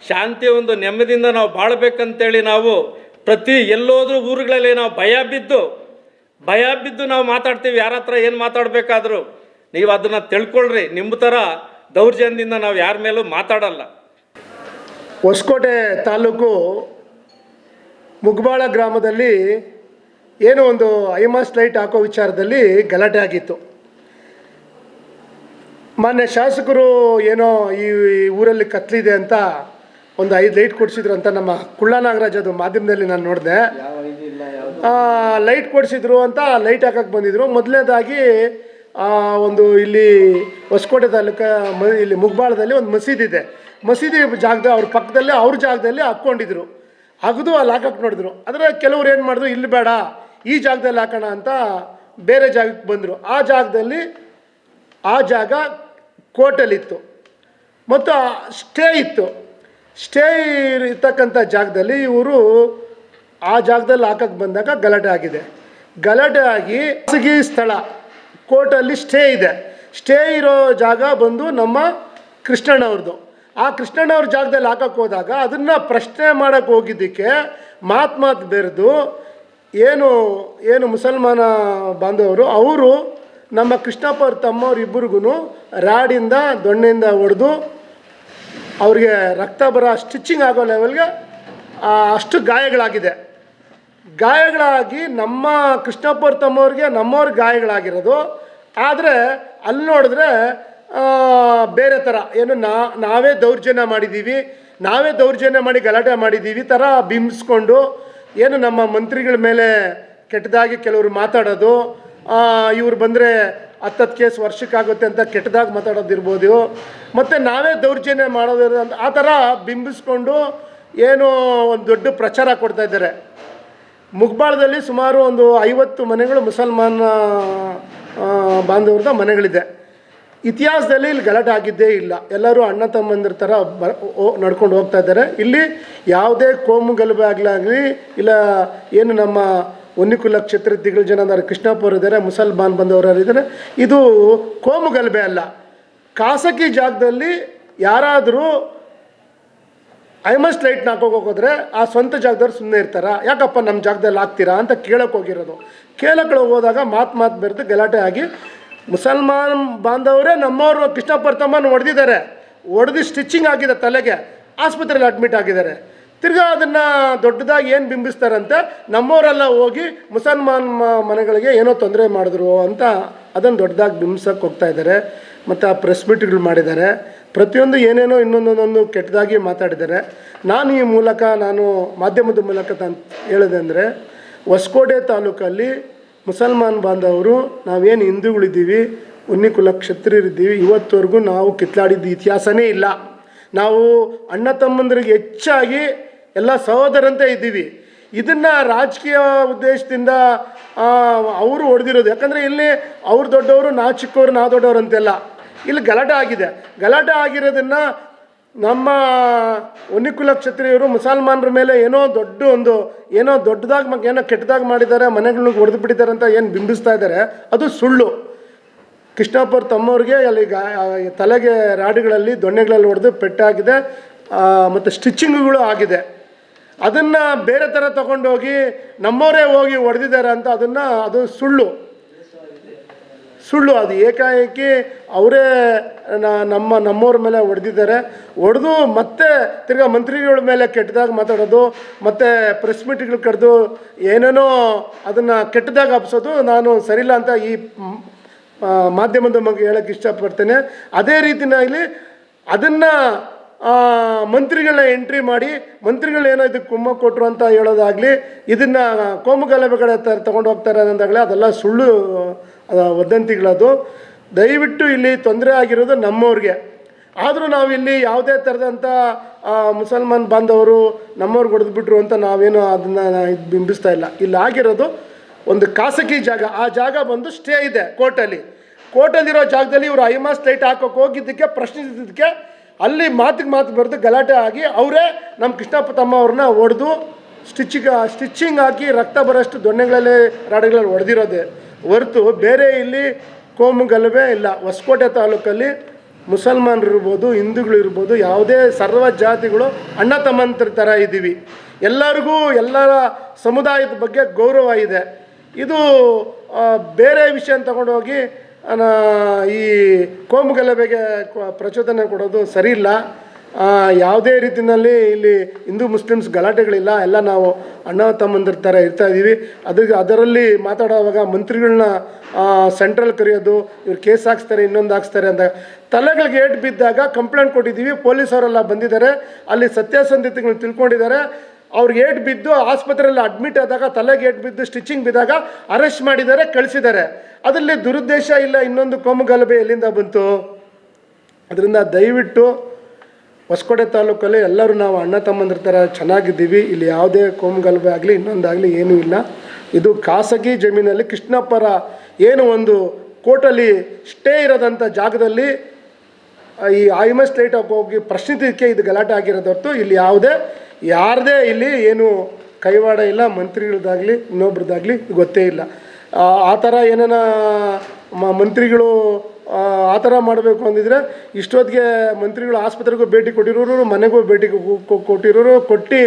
A: ಶಾಂತಿ ಒಂದು ನೆಮ್ಮದಿಯಿಂದ ನಾವು ಬಾಳ್ಬೇಕಂತೇಳಿ ನಾವು ಪ್ರತಿ ಎಲ್ಲೋದ್ರೂ ಊರುಗಳಲ್ಲಿ ನಾವು ಭಯ ಬಿದ್ದು ಭಯ ಬಿದ್ದು ನಾವು ಮಾತಾಡ್ತೀವಿ. ಯಾರ ಹತ್ರ ಏನು ಮಾತಾಡಬೇಕಾದ್ರೂ ನೀವು ಅದನ್ನು ತಿಳ್ಕೊಳ್ರಿ. ನಿಮ್ಮ ಥರ ದೌರ್ಜನ್ಯದಿಂದ ನಾವು ಯಾರ ಮೇಲೂ ಮಾತಾಡಲ್ಲ.
B: ಹೊಸಕೋಟೆ ತಾಲೂಕು ಮುಗ್ಬಾಳ ಗ್ರಾಮದಲ್ಲಿ ಏನೋ ಒಂದು ಐಮಾಸ್ ಲೈಟ್ ಹಾಕೋ ವಿಚಾರದಲ್ಲಿ ಗಲಾಟೆ ಆಗಿತ್ತು. ಮಾನ್ಯ ಶಾಸಕರು ಏನೋ ಈ ಊರಲ್ಲಿ ಕತ್ಲಿದೆ ಅಂತ ಒಂದು ಐದು ಲೈಟ್ ಕೊಡಿಸಿದ್ರು ಅಂತ ನಮ್ಮ ಕುಳ್ಳ ನಾಗರಾಜ್ ಅದು ಮಾಧ್ಯಮದಲ್ಲಿ ನಾನು ನೋಡಿದೆ. ಲೈಟ್ ಕೊಡಿಸಿದ್ರು ಅಂತ ಲೈಟ್ ಹಾಕಕ್ಕೆ ಬಂದಿದ್ರು. ಮೊದಲನೇದಾಗಿ ಒಂದು ಇಲ್ಲಿ ಹೊಸಕೋಟೆ ತಾಲೂಕ ಮ ಇಲ್ಲಿ ಮುಗ್ಬಾಳದಲ್ಲಿ ಒಂದು ಮಸೀದಿ ಇದೆ. ಮಸೀದಿ ಜಾಗದ ಅವ್ರ ಪಕ್ಕದಲ್ಲೇ ಅವ್ರ ಜಾಗದಲ್ಲಿ ಹಾಕ್ಕೊಂಡಿದ್ರು. ಅಗದು ಅಲ್ಲಿ ಹಾಕಕ್ಕೆ ನೋಡಿದ್ರು. ಆದರೆ ಕೆಲವ್ರು ಏನು ಮಾಡಿದ್ರು, ಇಲ್ಲಿ ಬೇಡ, ಈ ಜಾಗದಲ್ಲಿ ಹಾಕೋಣ ಅಂತ ಬೇರೆ ಜಾಗಕ್ಕೆ ಬಂದರು. ಆ ಜಾಗದಲ್ಲಿ ಆ ಜಾಗ ಕೋಟೆಲಿತ್ತು ಮತ್ತು ಸ್ಟೇ ಇತ್ತು. ಸ್ಟೇ ಇರ್ತಕ್ಕಂಥ ಜಾಗದಲ್ಲಿ ಇವರು ಆ ಜಾಗದಲ್ಲಿ ಹಾಕಕ್ಕೆ ಬಂದಾಗ ಗಲಾಟೆ ಆಗಿದೆ. ಗಲಾಟೆ ಆಗಿ ಖಾಸಗಿ ಸ್ಥಳ ಕೋರ್ಟಲ್ಲಿ ಸ್ಟೇ ಇದೆ. ಸ್ಟೇ ಇರೋ ಜಾಗ ಬಂದು ನಮ್ಮ ಕೃಷ್ಣಣ್ಣವ್ರದ್ದು. ಆ ಕೃಷ್ಣಣ್ಣವ್ರ ಜಾಗದಲ್ಲಿ ಹಾಕಕ್ಕೆ ಹೋದಾಗ ಅದನ್ನು ಪ್ರಶ್ನೆ ಮಾಡೋಕ್ಕೆ ಹೋಗಿದ್ದಕ್ಕೆ ಮಾತು ಬೆರೆದು ಏನು ಏನು ಮುಸಲ್ಮಾನ ಬಾಂಧವರು, ಅವರು ನಮ್ಮ ಕೃಷ್ಣಪ್ಪ ಅವ್ರ ತಮ್ಮವ್ರಿಬ್ಬರಿಗೂ ರಾಡಿಂದ, ದೊಣ್ಣೆಯಿಂದ ಹೊಡೆದು ಅವ್ರಿಗೆ ರಕ್ತ ಬರೋ ಸ್ಟಿಚ್ಚಿಂಗ್ ಆಗೋ ಲೆವೆಲ್ಗೆ ಅಷ್ಟು ಗಾಯಗಳಾಗಿದೆ. ಗಾಯಗಳಾಗಿ ನಮ್ಮ ಕೃಷ್ಣಪ್ಪ ಅವ್ರ ತಮ್ಮವ್ರಿಗೆ ನಮ್ಮವ್ರ ಗಾಯಗಳಾಗಿರೋದು. ಆದರೆ ಅಲ್ಲಿ ನೋಡಿದ್ರೆ ಬೇರೆ ಥರ ಏನು ನಾ, ನಾವೇ ದೌರ್ಜನ್ಯ ಮಾಡಿದ್ದೀವಿ ನಾವೇ ದೌರ್ಜನ್ಯ ಮಾಡಿ ಗಲಾಟೆ ಮಾಡಿದ್ದೀವಿ ಥರ ಬಿಂಬಿಸ್ಕೊಂಡು ಏನು ನಮ್ಮ ಮಂತ್ರಿಗಳ ಮೇಲೆ ಕೆಟ್ಟದಾಗಿ ಕೆಲವರು ಮಾತಾಡೋದು ಇವ್ರು ಬಂದರೆ ಹತ್ತತ್ತು ಕೇಸ್ ವರ್ಷಕ್ಕಾಗುತ್ತೆ ಅಂತ ಕೆಟ್ಟದಾಗಿ ಮಾತಾಡೋದಿರ್ಬೋದು. ಮತ್ತು ನಾವೇ ದೌರ್ಜನ್ಯ ಮಾಡೋದು ಅಂತ ಆ ಥರ ಬಿಂಬಿಸ್ಕೊಂಡು ಏನು ಒಂದು ದೊಡ್ಡ ಪ್ರಚಾರ ಕೊಡ್ತಾ ಇದ್ದಾರೆ. ಮುಗ್ಬಾಳದಲ್ಲಿ ಸುಮಾರು ಒಂದು ಐವತ್ತು ಮನೆಗಳು ಮುಸಲ್ಮಾನ ಬಾಂಧವ್ರದ ಮನೆಗಳಿದೆ. ಇತಿಹಾಸದಲ್ಲಿ ಇಲ್ಲಿ ಗಲಾಟೆ ಆಗಿದ್ದೇ ಇಲ್ಲ. ಎಲ್ಲರೂ ಅಣ್ಣ ತಮ್ಮಂದಿರ ಥರ ಬ ನಡ್ಕೊಂಡು ಹೋಗ್ತಾ ಇದ್ದಾರೆ. ಇಲ್ಲಿ ಯಾವುದೇ ಕೋಮು ಗಲಭೆ ಆಗಲಾಗಲಿ, ಇಲ್ಲ ಏನು ನಮ್ಮ ಒನ್ನಿಕುಲ ಕ್ಷೇತ್ರದಿಗಳ ಜನ ಅಂದರೆ ಕೃಷ್ಣಾಪುರ ಇದ್ದಾರೆ ಮುಸಲ್ಮಾನ್ ಬಂದವರು ಇದ್ದಾರೆ. ಇದು ಕೋಮು ಗಲಭೆ ಅಲ್ಲ. ಖಾಸಗಿ ಜಾಗದಲ್ಲಿ ಯಾರಾದರೂ ಐಮಸ್ ಲೈಟ್ನ ಹಾಕೋಕೆ ಹೋದ್ರೆ ಆ ಸ್ವಂತ ಜಾಗದವ್ರು ಸುಮ್ಮನೆ ಇರ್ತಾರ? ಯಾಕಪ್ಪ ನಮ್ಮ ಜಾಗದಲ್ಲಿ ಹಾಕ್ತೀರಾ ಅಂತ ಕೇಳಕ್ಕೆ ಹೋಗಿರೋದು. ಕೇಳಕ್ಕೆ ಹೋದಾಗ ಮಾತು ಮಾತು ಬೆರೆದು ಗಲಾಟೆ ಆಗಿ ಮುಸಲ್ಮಾನ್ ಬಾಂಧವರೇ ನಮ್ಮವರು ಕೃಷ್ಣ ಪರ್ತಮ್ಮನ ಹೊಡೆದಿದ್ದಾರೆ ಹೊಡೆದು ಸ್ಟಿಚಿಂಗ್ ಆಗಿದೆ ತಲೆಗೆ. ಆಸ್ಪತ್ರೆಯಲ್ಲಿ ಅಡ್ಮಿಟ್ ಆಗಿದ್ದಾರೆ. ತಿರ್ಗಾ ಅದನ್ನು ದೊಡ್ಡದಾಗಿ ಏನು ಬಿಂಬಿಸ್ತಾರಂತೆ? ನಮ್ಮವರೆಲ್ಲ ಹೋಗಿ ಮುಸಲ್ಮಾನ್ ಮನೆಗಳಿಗೆ ಏನೋ ತೊಂದರೆ ಮಾಡಿದ್ರು ಅಂತ ಅದನ್ನು ದೊಡ್ಡದಾಗಿ ಬಿಂಬಿಸೋಕೆ ಹೋಗ್ತಾ ಇದ್ದಾರೆ. ಮತ್ತು ಆ ಪ್ರೆಸ್ ಮೀಟ್ಗಳು ಮಾಡಿದ್ದಾರೆ. ಪ್ರತಿಯೊಂದು ಏನೇನೋ ಇನ್ನೊಂದೊಂದೊಂದು ಕೆಟ್ಟದಾಗಿ ಮಾತಾಡಿದ್ದಾರೆ. ನಾನು ಈ ಮೂಲಕ ನಾನು ಮಾಧ್ಯಮದ ಮೂಲಕ ತನ್ ಹೇಳಿದೆ ಅಂದರೆ, ಹೊಸಕೋಟೆ ತಾಲೂಕಲ್ಲಿ ಮುಸಲ್ಮಾನ್ ಬಾಂಧವರು, ನಾವೇನು ಹಿಂದೂಗಳಿದ್ದೀವಿ ಉನ್ನಿ ಕುಲ ಕ್ಷತ್ರಿಯರಿದ್ದೀವಿ, ಇವತ್ತವರೆಗೂ ನಾವು ಕಿತ್ಲಾಡಿದ್ದ ಇತಿಹಾಸನೇ ಇಲ್ಲ. ನಾವು ಅಣ್ಣ ತಮ್ಮಂದ್ರಿಗೆ ಹೆಚ್ಚಾಗಿ ಎಲ್ಲ ಸಹೋದರಂತೆ ಇದ್ದೀವಿ. ಇದನ್ನು ರಾಜಕೀಯ ಉದ್ದೇಶದಿಂದ ಅವರು ಹೊಡೆದಿರೋದು. ಯಾಕಂದರೆ ಇಲ್ಲಿ ಅವ್ರು ದೊಡ್ಡವರು, ನಾ ಚಿಕ್ಕವರು, ನಾ ದೊಡ್ಡವರು ಅಂತೆಲ್ಲ. ಇಲ್ಲಿ ಗಲಾಟೆ ಆಗಿದೆ. ಗಲಾಟೆ ಆಗಿರೋದನ್ನು ನಮ್ಮ ಒನ್ನಿಕುಲ ಕ್ಷತ್ರಿಯರು ಮುಸಲ್ಮಾನರ ಮೇಲೆ ಏನೋ ದೊಡ್ಡ ಒಂದು, ಏನೋ ದೊಡ್ಡದಾಗಿ ಏನೋ ಕೆಟ್ಟದಾಗಿ ಮಾಡಿದ್ದಾರೆ ಮನೆಗಳನ್ನ ಹೊಡೆದು ಬಿಟ್ಟಿದ್ದಾರೆ ಅಂತ ಏನು ಬಿಂಬಿಸ್ತಾ ಇದ್ದಾರೆ, ಅದು ಸುಳ್ಳು. ಕೃಷ್ಣಪ್ಪರ್ ತಮ್ಮವ್ರಿಗೆ ಅಲ್ಲಿ ತಲೆಗೆ ರಾಡುಗಳಲ್ಲಿ, ದೊಣ್ಣೆಗಳಲ್ಲಿ ಹೊಡೆದು ಪೆಟ್ಟಾಗಿದೆ ಮತ್ತು ಸ್ಟಿಚ್ಚಿಂಗ್ಗಳು ಆಗಿದೆ. ಅದನ್ನು ಬೇರೆ ಥರ ತಗೊಂಡೋಗಿ ನಮ್ಮವರೇ ಹೋಗಿ ಹೊಡೆದಿದ್ದಾರೆ ಅಂತ ಅದನ್ನು, ಅದು ಸುಳ್ಳು. ಸುಳ್ಳು. ಅದು ಏಕಾಏಕಿ ಅವರೇ ನಮ್ಮ, ನಮ್ಮವ್ರ ಮೇಲೆ ಹೊಡೆದಿದ್ದಾರೆ. ಹೊಡೆದು ಮತ್ತೆ ತಿರ್ಗಾ ಮಂತ್ರಿಗಳ ಮೇಲೆ ಕೆಟ್ಟದಾಗ ಮಾತಾಡೋದು, ಮತ್ತು ಪ್ರೆಸ್ ಮೀಟ್ಗಳು ಕರೆದು ಏನೇನೋ ಅದನ್ನು ಕೆಟ್ಟದಾಗ ಹಬ್ಸೋದು ನಾನು ಸರಿಯಿಲ್ಲ ಅಂತ ಈ ಮಾಧ್ಯಮದ ಬಗ್ಗೆ ಹೇಳೋಕ್ಕೆ ಇಷ್ಟಪಡ್ತೇನೆ. ಅದೇ ರೀತಿಯಲ್ಲಿ ಅದನ್ನು ಮಂತ್ರಿಗಳನ್ನ ಎಂಟ್ರಿ ಮಾಡಿ ಮಂತ್ರಿಗಳೇನೋ ಇದಕ್ಕೆ ಕುಮ್ಮ ಕೊಟ್ಟರು ಅಂತ ಹೇಳೋದಾಗಲಿ, ಇದನ್ನು ಕೋಮು ಕಡೆ ತಗೊಂಡು ಹೋಗ್ತಾರೆ ಅನ್ನೋದಾಗಲಿ ಅದೆಲ್ಲ ಸುಳ್ಳು ವದಂತಿಗಳದು. ದಯವಿಟ್ಟು ಇಲ್ಲಿ ತೊಂದರೆ ಆಗಿರೋದು ನಮ್ಮವ್ರಿಗೆ. ಆದರೂ ನಾವಿಲ್ಲಿ ಯಾವುದೇ ಥರದಂಥ ಮುಸಲ್ಮಾನ್ ಬಾಂಧವರು ನಮ್ಮವ್ರಿಗೆ ಹೊಡೆದ್ಬಿಟ್ರು ಅಂತ ನಾವೇನು ಅದನ್ನು ಬಿಂಬಿಸ್ತಾ ಇಲ್ಲ. ಇಲ್ಲಿ ಆಗಿರೋದು ಒಂದು ಖಾಸಗಿ ಜಾಗ. ಆ ಜಾಗ ಬಂದು ಸ್ಟೇ ಇದೆ ಕೋರ್ಟಲ್ಲಿ. ಕೋರ್ಟಲ್ಲಿರೋ ಜಾಗದಲ್ಲಿ ಇವರು ಐಮಾಸ್ ಲೈಟ್ ಹಾಕೋಕೆ ಹೋಗಿದ್ದಕ್ಕೆ, ಪ್ರಶ್ನಿಸಿದ್ದಕ್ಕೆ, ಅಲ್ಲಿ ಮಾತಿಗೆ ಮಾತು ಬರೆದು ಗಲಾಟೆ ಆಗಿ ಅವರೇ ನಮ್ಮ ಕೃಷ್ಣಪ್ಪ ತಮ್ಮ ಅವ್ರನ್ನ ಹೊಡೆದು ಸ್ಟಿಚಿಂಗ್ ಸ್ಟಿಚ್ಚಿಂಗ್ ಹಾಕಿ ರಕ್ತ ಬರೋಷ್ಟು ದೊಣ್ಣೆಗಳಲ್ಲಿ ರಾಡುಗಳಲ್ಲಿ ಹೊಡೆದಿರೋದೆ ಹೊರತು ಬೇರೆ ಇಲ್ಲಿ ಕೋಮು ಇಲ್ಲ. ಹೊಸಕೋಟೆ ತಾಲೂಕಲ್ಲಿ ಮುಸಲ್ಮಾನರು ಇರ್ಬೋದು, ಹಿಂದೂಗಳು ಇರ್ಬೋದು, ಯಾವುದೇ ಸರ್ವ ಜಾತಿಗಳು ಅಣ್ಣ ತಮ್ಮಂತರ ಥರ ಇದ್ದೀವಿ ಎಲ್ಲರಿಗೂ ಎಲ್ಲರ ಸಮುದಾಯದ ಬಗ್ಗೆ ಗೌರವ ಇದೆ. ಇದು ಬೇರೆ ವಿಷಯ ತಗೊಂಡೋಗಿ ಈ ಕೋಮು ಗಲಭೆಗೆ ಪ್ರಚೋದನೆ ಕೊಡೋದು ಸರಿಯಿಲ್ಲ ಯಾವುದೇ ರೀತಿಯಲ್ಲಿ ಇಲ್ಲಿ ಹಿಂದೂ ಮುಸ್ಲಿಮ್ಸ್ ಗಲಾಟೆಗಳಿಲ್ಲ. ಎಲ್ಲ ನಾವು ಅಣ್ಣ ತಮ್ಮಂದಿರ ಥರ ಇರ್ತಾ ಇದ್ದೀವಿ. ಅದಕ್ಕೆ ಅದರಲ್ಲಿ ಮಾತಾಡುವಾಗ ಮಂತ್ರಿಗಳನ್ನ ಸೆಂಟ್ರಲ್ ಕರೆಯೋದು, ಇವ್ರು ಕೇಸ್ ಹಾಕ್ಸ್ತಾರೆ, ಇನ್ನೊಂದು ಹಾಕ್ಸ್ತಾರೆ ಅಂತ. ತಲೆಗಳಿಗೆ ಏಟು ಬಿದ್ದಾಗ ಕಂಪ್ಲೇಂಟ್ ಕೊಟ್ಟಿದ್ದೀವಿ. ಪೊಲೀಸವರೆಲ್ಲ ಬಂದಿದ್ದಾರೆ. ಅಲ್ಲಿ ಸತ್ಯಾಸಂಧತೆಗಳು ತಿಳ್ಕೊಂಡಿದ್ದಾರೆ. ಅವ್ರಿಗೆ ಏಟು ಬಿದ್ದು ಆಸ್ಪತ್ರೆಯಲ್ಲಿ ಅಡ್ಮಿಟ್ ಆದಾಗ, ತಲೆಗೆ ಏಟು ಬಿದ್ದು ಸ್ಟಿಚಿಂಗ್ ಬಿದ್ದಾಗ ಅರೆಸ್ಟ್ ಮಾಡಿದ್ದಾರೆ, ಕಳಿಸಿದ್ದಾರೆ. ಅದರಲ್ಲಿ ದುರುದ್ದೇಶ ಇಲ್ಲ. ಇನ್ನೊಂದು ಕೋಮುಗಲಭೆ ಎಲ್ಲಿಂದ ಬಂತು? ಅದರಿಂದ ದಯವಿಟ್ಟು ಹೊಸಕೋಟೆ ತಾಲೂಕಲ್ಲಿ ಎಲ್ಲರೂ ನಾವು ಅಣ್ಣ ತಮ್ಮಂದ್ರ ಥರ ಚೆನ್ನಾಗಿದ್ದೀವಿ. ಇಲ್ಲಿ ಯಾವುದೇ ಕೋಮುಗಲಭೆ ಆಗಲಿ ಇನ್ನೊಂದಾಗಲಿ ಏನೂ ಇಲ್ಲ. ಇದು ಖಾಸಗಿ ಜಮೀನಲ್ಲಿ ಕೃಷ್ಣಪ್ಪರ ಏನು ಒಂದು ಕೋಟಲ್ಲಿ ಸ್ಟೇ ಇರೋದಂಥ ಜಾಗದಲ್ಲಿ ಈ ಐಮಸ್ ಲೈಟಾಗಿ ಹೋಗಿ ಪ್ರಶ್ನಿಸಿದಕ್ಕೆ ಇದು ಗಲಾಟೆ ಆಗಿರೋದು ಹೊರತು ಇಲ್ಲಿ ಯಾವುದೇ ಯಾರದೇ ಇಲ್ಲಿ ಏನು ಕೈವಾಡ ಇಲ್ಲ ಮಂತ್ರಿಗಳದ್ದಾಗಲಿ ಇನ್ನೊಬ್ರದ್ದಾಗಲಿ ಗೊತ್ತೇ ಇಲ್ಲ. ಆ, ಥರ ಏನೇನ ಮಂತ್ರಿಗಳು ಆ, ಥರ ಮಾಡಬೇಕು ಅಂದಿದ್ರೆ ಇಷ್ಟೊತ್ತಿಗೆ ಮಂತ್ರಿಗಳು ಆಸ್ಪತ್ರೆಗೂ ಭೇಟಿ ಕೊಟ್ಟಿರೋರು ಮನೆಗೂ ಭೇಟಿ ಕೊಟ್ಟಿರೋರು ಕೊಟ್ಟು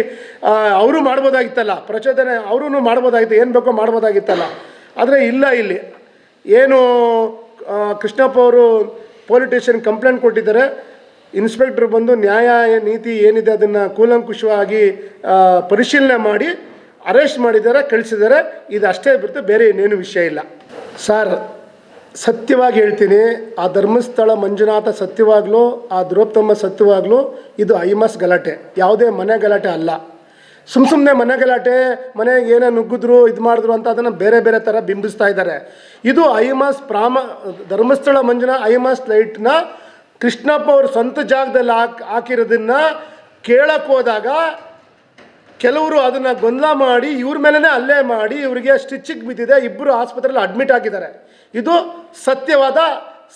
B: ಅವರು ಮಾಡ್ಬೋದಾಗಿತ್ತಲ್ಲ ಪ್ರಚೋದನೆ ಅವರೂ ಮಾಡ್ಬೋದಾಗಿತ್ತು ಏನು ಬೇಕೋ ಮಾಡ್ಬೋದಾಗಿತ್ತಲ್ಲ. ಆದರೆ ಇಲ್ಲ ಇಲ್ಲಿ. ಏನು ಕೃಷ್ಣಪ್ಪ ಅವರು ಪೊಲಿಟಿಷಿಯನ್ ಕಂಪ್ಲೇಂಟ್ ಕೊಟ್ಟಿದ್ದಾರೆ. ಇನ್ಸ್ಪೆಕ್ಟ್ರ್ ಬಂದು ನ್ಯಾಯ ನೀತಿ ಏನಿದೆ ಅದನ್ನು ಕೂಲಂಕುಷವಾಗಿ ಪರಿಶೀಲನೆ ಮಾಡಿ ಅರೆಸ್ಟ್ ಮಾಡಿದ್ದಾರೆ ಕಳಿಸಿದ್ದಾರೆ. ಇದು ಅಷ್ಟೇ ಬಿಟ್ಟು ಬೇರೆ ಇನ್ನೇನು ವಿಷಯ ಇಲ್ಲ. ಸರ್ ಸತ್ಯವಾಗಿ ಹೇಳ್ತೀನಿ, ಆ ಧರ್ಮಸ್ಥಳ ಮಂಜುನಾಥ ಸತ್ಯವಾಗಲೂ, ಆ ದ್ರೋಪ್ತಮ್ಮ ಸತ್ಯವಾಗಲೂ, ಇದು ಐಮಸ್ ಗಲಾಟೆ. ಯಾವುದೇ ಮನೆ ಗಲಾಟೆ ಅಲ್ಲ. ಸುಮ್ಮ ಸುಮ್ಮನೆ ಮನೆ ಗಲಾಟೆ, ಮನೆಗೆ ಏನೇ ನುಗ್ಗಿದ್ರು, ಇದು ಮಾಡಿದ್ರು ಅಂತ ಅದನ್ನು ಬೇರೆ ಬೇರೆ ಥರ ಬಿಂಬಿಸ್ತಾ ಇದ್ದಾರೆ. ಇದು ಐಮಾಸ್ ಪ್ರಾಮ, ಧರ್ಮಸ್ಥಳ ಮಂಜುನ, ಐಮಾಸ್ ಲೈಟ್ನ ಕೃಷ್ಣಪ್ಪ ಅವ್ರ ಸ್ವಂತ ಜಾಗದಲ್ಲಿ ಹಾಕಿ, ಹಾಕಿರೋದನ್ನ ಕೇಳಕ್ಕೆ ಹೋದಾಗ ಕೆಲವರು ಅದನ್ನು ಗೊಂದಲ ಮಾಡಿ, ಇವ್ರ ಮೇಲೇ ಅಲ್ಲೇ ಮಾಡಿ, ಇವರಿಗೆ ಸ್ಟಿಚಿಗೆ ಬಿದ್ದಿದೆ ಇಬ್ಬರು ಆಸ್ಪತ್ರೆಯಲ್ಲಿ ಅಡ್ಮಿಟ್ ಆಗಿದ್ದಾರೆ. ಇದು ಸತ್ಯವಾದ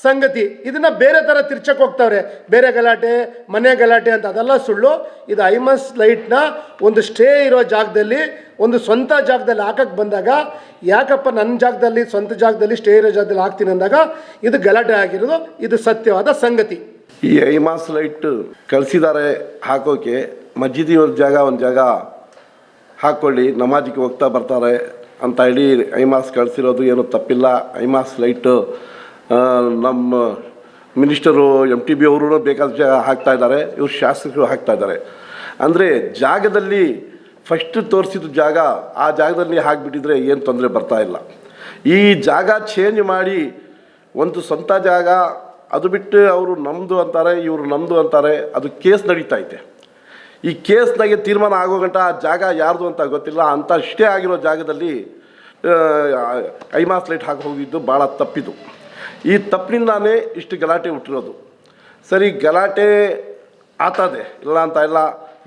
B: ಸಂಗತಿ. ಇದನ್ನು ಬೇರೆ ಥರ ತಿರ್ಚಕ್ಕೆ ಹೋಗ್ತಾವ್ರೆ. ಬೇರೆ ಗಲಾಟೆ, ಮನೆ ಗಲಾಟೆ ಅಂತ ಅದೆಲ್ಲ ಸುಳ್ಳು. ಇದು ಐಮಸ್ ಲೈಟ್ನ ಒಂದು ಸ್ಟೇ ಇರೋ ಜಾಗದಲ್ಲಿ, ಒಂದು ಸ್ವಂತ ಜಾಗದಲ್ಲಿ ಹಾಕಕ್ಕೆ ಬಂದಾಗ, ಯಾಕಪ್ಪ ನನ್ನ ಜಾಗದಲ್ಲಿ, ಸ್ವಂತ ಜಾಗದಲ್ಲಿ ಸ್ಟೇ ಇರೋ ಜಾಗದಲ್ಲಿ ಹಾಕ್ತೀನಿ ಅಂದಾಗ, ಇದು ಗಲಾಟೆ ಆಗಿರೋದು. ಇದು ಸತ್ಯವಾದ ಸಂಗತಿ.
C: ಈ ಐಮಾಸ್ ಲೈಟ್ ಕಳಿಸಿದ್ದಾರೆ ಹಾಕೋಕೆ, ಮಜ್ಜಿದಿ ಒಂದು ಜಾಗ ಒಂದು ಜಾಗ ಹಾಕ್ಕೊಳ್ಳಿ ನಮಾಜಿಗೆ ಹೋಗ್ತಾ ಬರ್ತಾರೆ ಅಂತ ಹೇಳಿ ಐಮಾಸ್ ಕಳಿಸಿರೋದು ಏನು ತಪ್ಪಿಲ್ಲ. ಐಮಾಸ್ ಲೈಟು ನಮ್ಮ ಮಿನಿಸ್ಟರು ಎಂ ಟಿ ಬಿ ಅವರು ಬೇಕಾದ ಜಾಗ ಹಾಕ್ತಾ ಇದ್ದಾರೆ. ಇವ್ರು ಶಾಸಕರು ಹಾಕ್ತಾ ಇದ್ದಾರೆ. ಅಂದರೆ ಜಾಗದಲ್ಲಿ ಫಸ್ಟ್ ತೋರಿಸಿದ ಜಾಗ, ಆ ಜಾಗದಲ್ಲಿ ಹಾಕಿಬಿಟ್ಟಿದ್ರೆ ಏನು ತೊಂದರೆ ಬರ್ತಾ ಇಲ್ಲ. ಈ ಜಾಗ ಚೇಂಜ್ ಮಾಡಿ ಒಂದು ಸ್ವಂತ ಜಾಗ, ಅದು ಬಿಟ್ಟು ಅವರು ನಮ್ಮದು ಅಂತಾರೆ, ಇವರು ನಮ್ಮದು ಅಂತಾರೆ, ಅದು ಕೇಸ್ ನಡೀತಾ ಐತೆ. ಈ ಕೇಸ್ನಾಗೆ ತೀರ್ಮಾನ ಆಗೋ ಗಂಟ ಆ ಜಾಗ ಯಾರ್ದು ಅಂತ ಗೊತ್ತಿಲ್ಲ. ಅಂತ ಅಷ್ಟೇ ಆಗಿರೋ ಜಾಗದಲ್ಲಿ ಐಮಾಸ್ ಲೈಟ್ ಹಾಕಿ ಹೋಗಿದ್ದು ಭಾಳ ತಪ್ಪಿದು. ಈ ತಪ್ಪಿನಿಂದಾನೇ ಇಷ್ಟು ಗಲಾಟೆ ಹುಟ್ಟಿರೋದು. ಸರಿ, ಗಲಾಟೆ ಆತದೆ, ಇಲ್ಲ ಅಂತ ಇಲ್ಲ.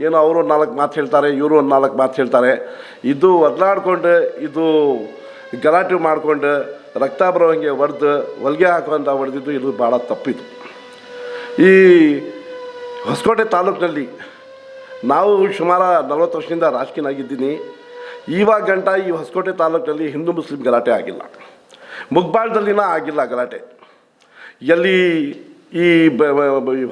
C: ಏನೋ ಅವರು ನಾಲ್ಕು ಮಾತು ಹೇಳ್ತಾರೆ, ಇವರು ಒಂದು ನಾಲ್ಕು ಮಾತು ಹೇಳ್ತಾರೆ. ಇದು ಒದಲಾಡ್ಕೊಂಡು, ಇದು ಗಲಾಟೆ ಮಾಡಿಕೊಂಡು ರಕ್ತ ಬರೋ ಹಂಗೆ ಹೊಡೆದು ಹೊಲಿಗೆ ಹಾಕುವಂಥ ಹೊಡೆದಿದ್ದು ಇದು ಭಾಳ ತಪ್ಪಿದು. ಈ ಹೊಸಕೋಟೆ ತಾಲೂಕಿನಲ್ಲಿ ನಾವು ಸುಮಾರು ನಲವತ್ತು ವರ್ಷದಿಂದ ರಾಜಕೀಯನಾಗಿದ್ದೀನಿ ಇವಾಗ ಗಂಟ ಈ ಹೊಸಕೋಟೆ ತಾಲೂಕಲ್ಲಿ ಹಿಂದೂ ಮುಸ್ಲಿಂ ಗಲಾಟೆ ಆಗಿಲ್ಲ. ಮುಗ್ಬಾಳ್ದಲ್ಲಿನ ಆಗಿಲ್ಲ ಗಲಾಟೆ. ಎಲ್ಲಿ ಈ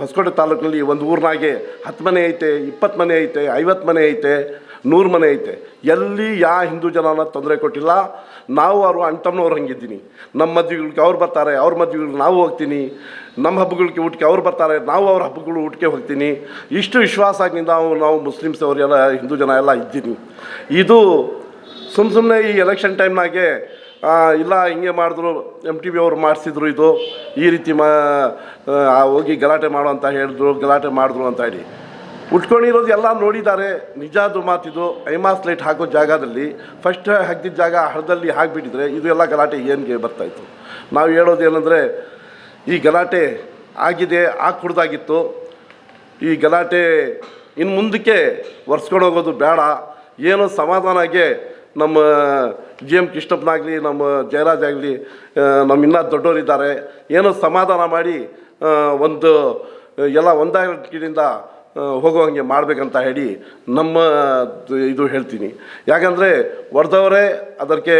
C: ಹೊಸಕೋಟೆ ತಾಲೂಕಿನಲ್ಲಿ ಒಂದು ಊರಿನಾಗೆ ಹತ್ತು ಮನೆ ಐತೆ, ಇಪ್ಪತ್ತು ಮನೆ ಐತೆ, ಐವತ್ತು ಮನೆ ಐತೆ ನೂರು ಮನೆ ಐತೆ. ಎಲ್ಲಿ ಯಾ ಹಿಂದೂ ಜನನ ತೊಂದರೆ ಕೊಟ್ಟಿಲ್ಲ, ನಾವು ಅವರು ಅಣ್ತಮ್ಮನವ್ರು ಹಂಗಿದ್ದೀನಿ. ನಮ್ಮ ಮದುವೆಗಳಿಗೆ ಅವ್ರು ಬರ್ತಾರೆ, ಅವ್ರ ಮದುವೆಗಳಿಗೆ ನಾವು ಹೋಗ್ತೀನಿ. ನಮ್ಮ ಹಬ್ಬಗಳಿಗೆ ಊಟಕ್ಕೆ ಅವ್ರು ಬರ್ತಾರೆ, ನಾವು ಅವ್ರ ಹಬ್ಬಗಳು ಊಟಕ್ಕೆ ಹೋಗ್ತೀನಿ. ಇಷ್ಟು ವಿಶ್ವಾಸ ಆಗಿಂದ ನಾವು ನಾವು ಮುಸ್ಲಿಮ್ಸ್ ಅವರೆಲ್ಲ, ಹಿಂದೂ ಜನ ಎಲ್ಲ ಇದ್ದೀನಿ. ಇದು ಸುಮ್ಮ ಸುಮ್ಮನೆ ಈ ಎಲೆಕ್ಷನ್ ಟೈಮ್ನಾಗೆ ಇಲ್ಲ, ಹಿಂಗೆ ಮಾಡಿದ್ರು ಎಂ ಟಿ ಬಿ ಅವರು ಮಾಡಿಸಿದ್ರು ಇದು. ಈ ರೀತಿ ಮಾ ಹೋಗಿ ಗಲಾಟೆ ಮಾಡು ಅಂತ ಹೇಳಿದ್ರು, ಗಲಾಟೆ ಮಾಡಿದ್ರು ಅಂತ ಹೇಳಿ. ಉಟ್ಕೊಂಡಿರೋದು ಎಲ್ಲ ನೋಡಿದ್ದಾರೆ. ನಿಜಾದು ಮಾತಿದು, ಐಮಾಸ್ ಲೈಟ್ ಹಾಕೋ ಜಾಗದಲ್ಲಿ ಫಸ್ಟ್ ಹಾಕಿದ ಜಾಗ ಹಳದಲ್ಲಿ ಹಾಕಿಬಿಟ್ಟಿದ್ರೆ ಇದು ಎಲ್ಲ ಗಲಾಟೆ ಏನಿಗೆ ಬರ್ತಾಯಿತ್ತು ನಾವು ಹೇಳೋದು ಏನಂದರೆ, ಈ ಗಲಾಟೆ ಆಗಿದೆ ಆಗ್ಕೂಡ್ದಾಗಿತ್ತು ಈ ಗಲಾಟೆ ಇನ್ನು ಮುಂದಕ್ಕೆ ಹೋಗೋದು ಬೇಡ. ಏನೋ ಸಮಾಧಾನಗೆ ನಮ್ಮ ಜಿ ಎಂ ಕೃಷ್ಣಪ್ಪನಾಗಲಿ ನಮ್ಮ ಜಯರಾಜ್ ಆಗಲಿ ನಮ್ಮ ಇನ್ನೂ ದೊಡ್ಡವರಿದ್ದಾರೆ. ಏನೋ ಸಮಾಧಾನ ಮಾಡಿ ಒಂದು, ಎಲ್ಲ ಒಂದಾಗಿರಿಂದ ಹೋಗುವಂಗೆ ಮಾಡಬೇಕಂತ ಹೇಳಿ ನಮ್ಮ ಇದು ಹೇಳ್ತೀನಿ. ಯಾಕಂದರೆ ಹೊಡೆದವರೇ ಅದಕ್ಕೆ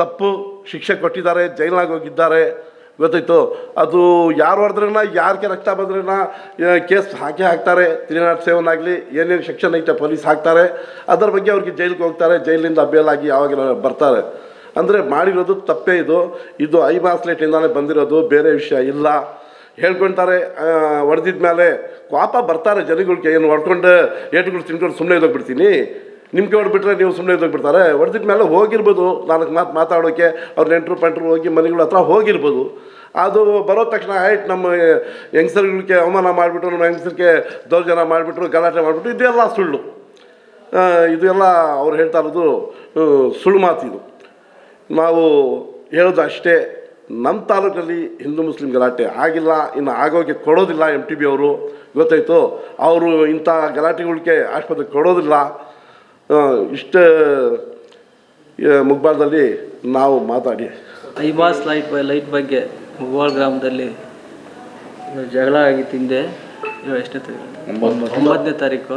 C: ತಪ್ಪು ಶಿಕ್ಷೆ ಕೊಟ್ಟಿದ್ದಾರೆ ಜೈಲಾಗಿ ಹೋಗಿದ್ದಾರೆ. ಗೊತ್ತಾಯ್ತು? ಅದು ಯಾರು ಹೊಡೆದ್ರನ್ನ ಯಾರಿಗೆ ರಕ್ತ ಬಂದ್ರನ್ನ ಕೇಸ್ ಹಾಕಿ ಹಾಕ್ತಾರೆ. ತ್ರೀ ನಾಟ್ ಸೆವೆನ್ ಆಗಲಿ, ಏನೇನು ಸೆಕ್ಷನ್ ಐತೆ, ಪೊಲೀಸ್ ಹಾಕ್ತಾರೆ. ಅದರ ಬಗ್ಗೆ ಅವ್ರಿಗೆ ಜೈಲಿಗೆ ಹೋಗ್ತಾರೆ, ಜೈಲಿಂದ ಬೇಲಾಗಿ ಯಾವಾಗ ಬರ್ತಾರೆ. ಅಂದರೆ ಮಾಡಿರೋದು ತಪ್ಪೇ ಇದು. ಇದು ಐ ಮಾಸ್ಲೇಟಿಂದಾನೇ ಬಂದಿರೋದು, ಬೇರೆ ವಿಷಯ ಇಲ್ಲ. ಹೇಳ್ಕೊಳ್ತಾರೆ ಹೊಡೆದಿದ ಮೇಲೆ ಕೋಪ ಬರ್ತಾರೆ ಜನಗಳಿಗೆ ಏನು ಹೊಡ್ಕೊಂಡು ಏಟುಗಳು ತಿನ್ಕೊಂಡು ಸುಮ್ಮನೆ ಇದ್ದೋಗ್ಬಿಡ್ತೀನಿ. ನಿಮ್ಗೆ ಹೊಡ್ಬಿಟ್ರೆ ನೀವು ಸುಮ್ಮನೆ ಇದ್ದೋಗ್ಬಿಡ್ತಾರೆ. ಹೊಡೆದಿದ ಮೇಲೆ ಹೋಗಿರ್ಬೋದು. ನಾಲ್ಕು ಮಾತು ಮಾತಾಡೋಕ್ಕೆ ಅವ್ರ ನೆಂಟರು ಪಂಟರು ಹೋಗಿ ಮನೆಗಳ ಹತ್ರ ಹೋಗಿರ್ಬೋದು. ಅದು ಬರೋ ತಕ್ಷಣ ಆಯ್ತು, ನಮ್ಮ ಹೆಂಗಸರುಗಳಿಗೆ ಅವಮಾನ ಮಾಡಿಬಿಟ್ರು, ನಮ್ಮ ಹೆಂಗಸರಿಗೆ ದೌರ್ಜನ್ಯ ಮಾಡಿಬಿಟ್ರು, ಗಲಾಟೆ ಮಾಡಿಬಿಟ್ರು, ಇದೆಲ್ಲ ಸುಳ್ಳು. ಇದು ಇದೆಲ್ಲ ಅವ್ರು ಹೇಳ್ತಾ ಇರೋದು ಸುಳ್ಳು ಮಾತಿದು. ನಾವು ಹೇಳೋದು ಅಷ್ಟೇ. ನಮ್ಮ ತಾಲೂಕಲ್ಲಿ ಹಿಂದೂ ಮುಸ್ಲಿಂ ಗಲಾಟೆ ಆಗಿಲ್ಲ ಇನ್ನು ಆಗೋಕೆ ಕೊಡೋದಿಲ್ಲ ಎಂ ಟಿ ಬಿ ಅವರು. ಗೊತ್ತಾಯಿತು? ಅವರು ಇಂಥ ಗಲಾಟೆಗಳಿಗೆ ಆಸ್ಪತ್ರೆ ಕೊಡೋದಿಲ್ಲ. ಇಷ್ಟು ಮುಗ್ಬಾರ್ದಲ್ಲಿ ನಾವು ಮಾತಾಡಿ.
E: ಐಬಾಸ್ ಲೈಟ್ ಬೈ ಲೈಟ್ ಬಗ್ಗೆ ಮುಗ್ವಾಳ್ ಗ್ರಾಮದಲ್ಲಿ ಜಗಳ ಆಗಿ ತಿಂದೆ. ಇವಾಗ ಎಷ್ಟನೇ ತಾರೀಕು? ಒಂಬತ್ತನೇ. ತಾರೀಕು.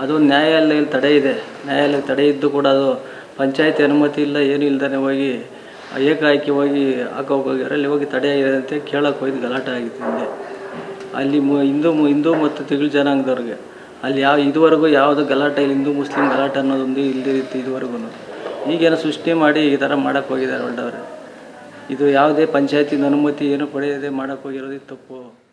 E: ಅದು ನ್ಯಾಯಾಲಯದಲ್ಲಿ ತಡೆ ಇದೆ. ನ್ಯಾಯಾಲಯ ತಡೆ ಇದ್ದು ಕೂಡ ಅದು ಪಂಚಾಯತಿ ಅನುಮತಿ ಇಲ್ಲ ಏನೂ ಇಲ್ಲದೇ ಹೋಗಿ ಏಕಾಏಕಿ ಹೋಗಿ ಹಾಕೋಕೆ ಅಲ್ಲಿ ಹೋಗಿ ತಡೆ ಅಂತ ಕೇಳಕ್ಕೆ ಹೋಗಿ ಗಲಾಟೆ ಆಗಿತ್ತು ಹಿಂದೆ. ಅಲ್ಲಿ ಮು, ಹಿಂದೂ ಮು- ಹಿಂದೂ ಮತ್ತು ತಿಗಳು ಜನಾಂಗದವ್ರಿಗೆ, ಅಲ್ಲಿ ಯಾವ, ಇದುವರೆಗೂ ಯಾವುದೋ ಗಲಾಟೆ ಇಲ್ಲ, ಹಿಂದೂ, ಮುಸ್ಲಿಂ ಗಲಾಟೆ ಅನ್ನೋದೊಂದು ಇಲ್ದಿತ್ತು ಇದುವರೆಗೂ. ಈಗೇನೋ ಸೃಷ್ಟಿ ಮಾಡಿ ಈ ಥರ ಮಾಡೋಕ್ಕೆ ಹೋಗಿದ್ದಾರೆ ಹೊರಟವ್ರೆ ಇದು ಯಾವುದೇ ಪಂಚಾಯತಿನ ಅನುಮತಿ ಏನು ಪಡೆಯದೆ ಮಾಡೋಕ್ಕೆ ಹೋಗಿರೋದು ತಪ್ಪು.